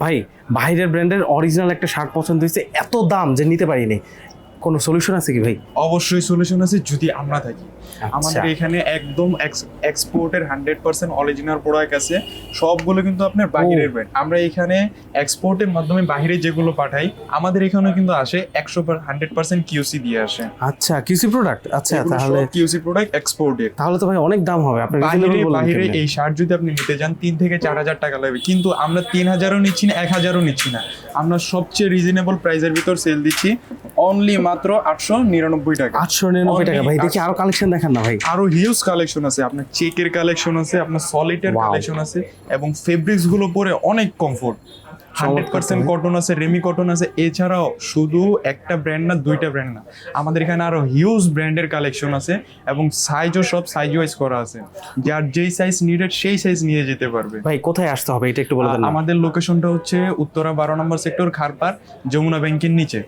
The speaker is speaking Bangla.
ভাই বাইরের ব্র্যান্ডের অরিজিনাল একটা শার্ট পছন্দ হয়েছে এত দাম যে নিতে পারিনি। কোনো সলিউশন আছে কি ভাই? অবশ্যই সলিউশন আছে যদি আমরা থাকি। আচ্ছা। আমাদের এখানে একদম এক্সপোর্টের হান্ড্রেড পার্সেন্ট অরিজিনাল প্রোডাক্ট আছে। সবগুলো কিন্তু আপনার বাহিরের ব্র্যান্ড আমরা এখানে এক্সপোর্টের মাধ্যমে বাইরে যেগুলো পাঠাই আমাদের এখানেও কিন্তু আসে একশো হান্ড্রেড পার্সেন্ট কিউসি দিয়ে আসে। আচ্ছা কিউসি প্রোডাক্ট আচ্ছা তাহলে কিউসি প্রোডাক্ট এক্সপোর্টের তাহলে তো ভাই অনেক দাম হবে। আপনি বাইরে reasonable বললেন বাইরে কেমনে? এই শার্ট যদি আপনি নিতে যান তিন থেকে চার হাজার টাকা লাগবে। কিন্তু আমরা তিন হাজারও নিচ্ছি না এক হাজারও নিচ্ছি না। আমরা সবচেয়ে রিজনেবল প্রাইসের ভিতর সেল দিচ্ছি। অনলি মাত্র আটশো নিরানব্বই টাকা। আটশো নিরানব্বই টাকা। ভাই দেখি আরও কালেকশন দেখান না ভাই। আরও হিউজ কালেকশন আছে। আপনার চেকের কালেকশন আছে আপনার Wow. কালেকশন আছে এবং ফেব্রিক্সগুলো পরে অনেক কমফোর্ট হান্ড্রেড পার্সেন্ট কটন আছে রেমি কটন আছে। এছাড়াও শুধু একটা ব্র্যান্ড না দুইটা ব্র্যান্ড না। আমাদের এখানে আরও হিউজ ব্র্যান্ডের কালেকশন আছে এবং সাইজও সব সাইজ ওয়াইজ করা আছে। যার যেই সাইজ নিডেড সেই সাইজ নিয়ে যেতে পারবে। ভাই কোথায় আসতে হবে? এটা একটু বলে দেন আমাদের লোকেশনটা হচ্ছে উত্তরা বারো নম্বর সেক্টর খারপার যমুনা ব্যাংকের নিচে।